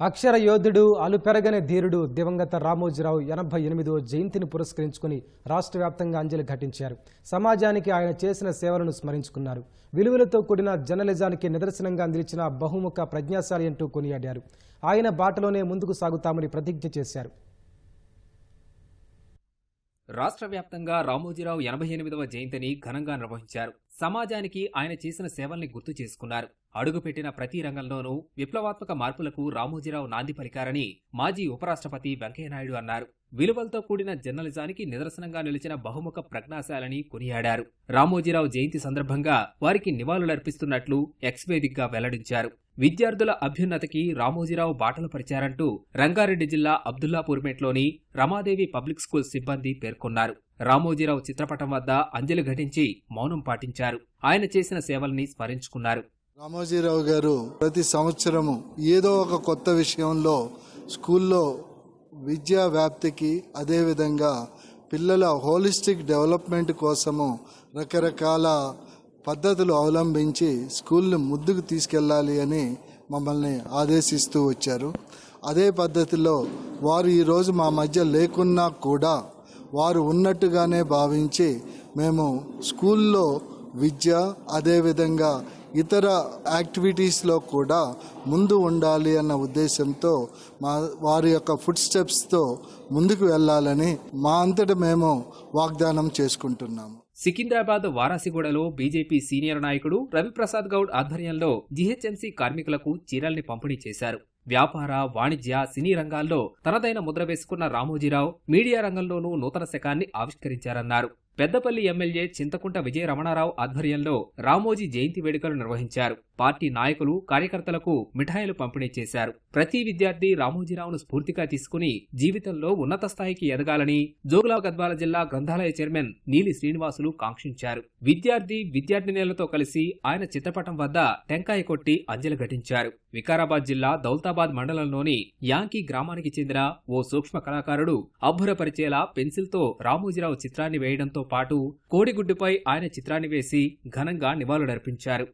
అక్షర యోధుడు అలుపెరగని ధీరుడు దివంగత రామోజీరావు ఎనభై ఎనిమిదో జయంతిని పురస్కరించుకుని రాష్ట్ర వ్యాప్తంగా అంజలి ఘటించారు. సమాజానికి ఆయన చేసిన సేవలను స్మరించుకున్నారు. విలువలతో కూడిన జర్నలిజానికి నిదర్శనంగా నిలిచిన బహుముఖ ప్రజ్ఞాశాలి అంటూ కొనియాడారు. ఆయన బాటలోనే ముందుకు సాగుతామని ప్రతిజ్ఞ చేశారు. రాష్ట్ర వ్యాప్తంగా రామోజీరావు ఎనభై ఎనిమిదవ జయంతిని ఘనంగా నిర్వహించారు. సమాజానికి ఆయన చేసిన సేవల్ని గుర్తు చేసుకున్నారు. అడుగుపెట్టిన ప్రతి రంగంలోనూ విప్లవాత్మక మార్పులకు రామోజీరావు నాంది పలికారని మాజీ ఉపరాష్ట్రపతి వెంకయ్యనాయుడు అన్నారు. విలువలతో కూడిన జర్నలిజానికి నిదర్శనంగా నిలిచిన బహుముఖ ప్రజ్ఞాశాలని కొనియాడారు. రామోజీరావు జయంతి సందర్భంగా వారికి నివాళులర్పిస్తున్నట్లు ఎక్స్ వేదికగా వెల్లడించారు. విద్యార్థుల అభ్యున్నతికి రామోజీరావు బాటలు పరిచారంటూ రంగారెడ్డి జిల్లా అబ్దుల్లాపూర్మేట్లోని రమాదేవి పబ్లిక్ స్కూల్ సిబ్బంది పేర్కొన్నారు. రామోజీరావు చిత్రపటం వద్ద అంజలి ఘటించి మౌనం పాటించారు. ఆయన చేసిన సేవల్ని స్మరించుకున్నారు. రామోజీరావు గారు ప్రతి సంవత్సరము ఏదో ఒక కొత్త విషయంలో స్కూల్లో విద్యా వ్యాప్తికి అదేవిధంగా పిల్లల హోలిస్టిక్ డెవలప్మెంట్ కోసము రకరకాల పద్ధతులు అవలంబించి స్కూల్ని ముందుకు తీసుకెళ్ళాలి అని మమ్మల్ని ఆదేశిస్తూ వచ్చారు. అదే పద్ధతిలో వారు ఈరోజు మా మధ్య లేకున్నా కూడా వారు ఉన్నట్టుగానే భావించి మేము స్కూల్లో విద్య అదేవిధంగా ఇతర యాక్టివిటీస్లో కూడా ముందు ఉండాలి అన్న ఉద్దేశంతో మా వారి యొక్క ఫుడ్ స్టెప్స్తో ముందుకు వెళ్ళాలని మా అంతట మేము వాగ్దానం చేసుకుంటున్నాము. సికింద్రాబాద్ వారాసిగూడలో బీజేపీ సీనియర్ నాయకుడు రవిప్రసాద్ గౌడ్ ఆధ్వర్యంలో జీహెచ్ఎంసీ కార్మికులకు చీరల్ని పంపిణీ చేశారు. వ్యాపార వాణిజ్య సినీ రంగాల్లో తనదైన ముద్ర వేసుకున్న రామోజీరావు మీడియా రంగంలోనూ నూతన శకాన్ని ఆవిష్కరించారన్నారు. పెద్దపల్లి ఎమ్మెల్యే చింతకుంట విజయ రమణారావు ఆధ్వర్యంలో రామోజీ జయంతి వేడుకలు నిర్వహించారు. పార్టీ నాయకులు కార్యకర్తలకు మిఠాయిలు పంపిణీ చేశారు. ప్రతి విద్యార్థి రామోజీరావును స్ఫూర్తిగా తీసుకుని జీవితంలో ఉన్నత స్థాయికి ఎదగాలని జోగులా గద్వాల జిల్లా గ్రంథాలయ చైర్మన్ నీలి శ్రీనివాసులు కాంక్షించారు. విద్యార్థి విద్యార్థినేలతో కలిసి ఆయన చిత్రపటం వద్ద టెంకాయ కొట్టి అంజలి ఘటించారు. వికారాబాద్ జిల్లా దౌల్తాబాద్ మండలంలోని యాంకీ గ్రామానికి చెందిన ఓ సూక్ష్మ కళాకారుడు అబ్బురపరిచేలా పెన్సిల్తో రామోజీరావు చిత్రాన్ని వేయడంతో పాటు కోడిగుడ్డుపై ఆయన చిత్రాన్ని వేసి ఘనంగా నివాళులర్పించారు.